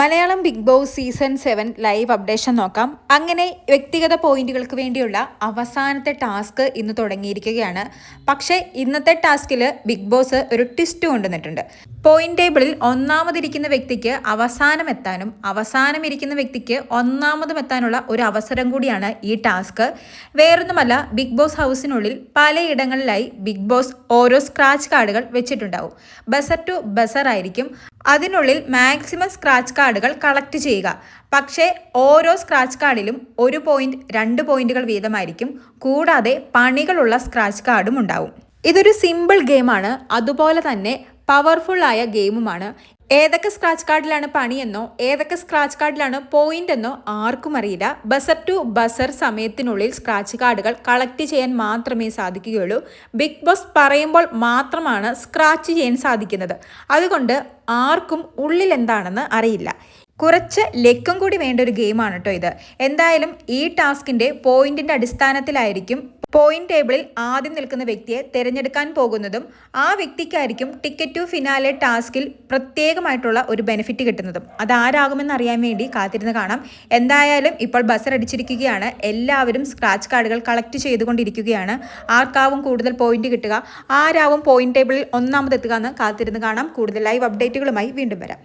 Malayalam Bigg Boss season seven live updation നോക്കാം. അങ്ങനെ വ്യക്തിഗത പോയിന്റുകൾക്ക് വേണ്ടിയുള്ള അവസാനത്തെ ടാസ്ക് ഇന്ന് തുടങ്ങിയിരിക്കുകയാണ്. പക്ഷേ ഇന്നത്തെ ടാസ്കിൽ ബിഗ് ബോസ് ഒരു ട്വിസ്റ്റ് കൊണ്ടുവന്നിട്ടുണ്ട്. പോയിന്റ് ടേബിളിൽ ഒന്നാമതിരിക്കുന്ന വ്യക്തിക്ക് അവസാനം എത്താനും അവസാനം ഇരിക്കുന്ന വ്യക്തിക്ക് ഒന്നാമതും എത്താനുള്ള ഒരു അവസരം കൂടിയാണ് ഈ ടാസ്ക്. വേറൊന്നുമല്ല ബിഗ് ബോസ് ഹൗസിനുള്ളിൽ പലയിടങ്ങളിലായി ബിഗ് ബോസ് ഓരോ സ്ക്രാച്ച് കാർഡുകൾ വെച്ചിട്ടുണ്ടാവും. ബസർ ടു ബസർ ആയിരിക്കും. അതിനുള്ളിൽ മാക്സിമം സ്ക്രാച്ച് കാർഡുകൾ കളക്ട് ചെയ്യുക. പക്ഷേ ഓരോ സ്ക്രാച്ച് കാർഡിലും ഒരു പോയിന്റ് രണ്ട് പോയിന്റുകൾ വീതമായിരിക്കും. കൂടാതെ പണികളുള്ള സ്ക്രാച്ച് കാർഡും ഉണ്ടാവും. ഇതൊരു സിമ്പിൾ ഗെയിമാണ്. അതുപോലെ തന്നെ പവർഫുൾ ആയ ഗെയിമുമാണ്. ഏതൊക്കെ സ്ക്രാച്ച് കാർഡിലാണ് പണിയെന്നോ ഏതൊക്കെ സ്ക്രാച്ച് കാർഡിലാണ് പോയിന്റ് എന്നോ ആർക്കും അറിയില്ല. ബസർ ടു ബസർ സമയത്തിനുള്ളിൽ സ്ക്രാച്ച് കാർഡുകൾ കളക്ട് ചെയ്യാൻ മാത്രമേ സാധിക്കുകയുള്ളൂ. ബിഗ് ബോസ് പറയുമ്പോൾ മാത്രമാണ് സ്ക്രാച്ച് ചെയ്യാൻ സാധിക്കുന്നത്. അതുകൊണ്ട് ആർക്കും ഉള്ളിൽ എന്താണെന്ന് അറിയില്ല. കുറച്ച് ലക്കും കൂടി വേണ്ട ഒരു ഗെയിമാണ് കേട്ടോ ഇത്. എന്തായാലും ഈ ടാസ്കിന്റെ പോയിന്റിന്റെ അടിസ്ഥാനത്തിലായിരിക്കും പോയിന്റ് ടേബിളിൽ ആദ്യം നിൽക്കുന്ന വ്യക്തിയെ തിരഞ്ഞെടുക്കാൻ പോകുന്നതും ആ വ്യക്തിക്കായിരിക്കും ടിക്കറ്റ് ടു ഫിനാലെ ടാസ്കിൽ പ്രത്യേകമായിട്ടുള്ള ഒരു ബെനിഫിറ്റ് കിട്ടുന്നതും. അതാരാകുമെന്ന് അറിയാൻ വേണ്ടി കാത്തിരുന്ന് കാണാം. എന്തായാലും ഇപ്പോൾ ബസർ അടിച്ചിരിക്കുകയാണ്. എല്ലാവരും സ്ക്രാച്ച് കാർഡുകൾ കളക്ട് ചെയ്തുകൊണ്ടിരിക്കുകയാണ്. ആർക്കാവും കൂടുതൽ പോയിന്റ് കിട്ടുക. ആരാവും പോയിന്റ് ടേബിളിൽ ഒന്നാമതെത്തുക എന്ന് കാത്തിരുന്ന് കാണാം. കൂടുതൽ ലൈവ് അപ്ഡേറ്റുകളുമായി വീണ്ടും വരാം.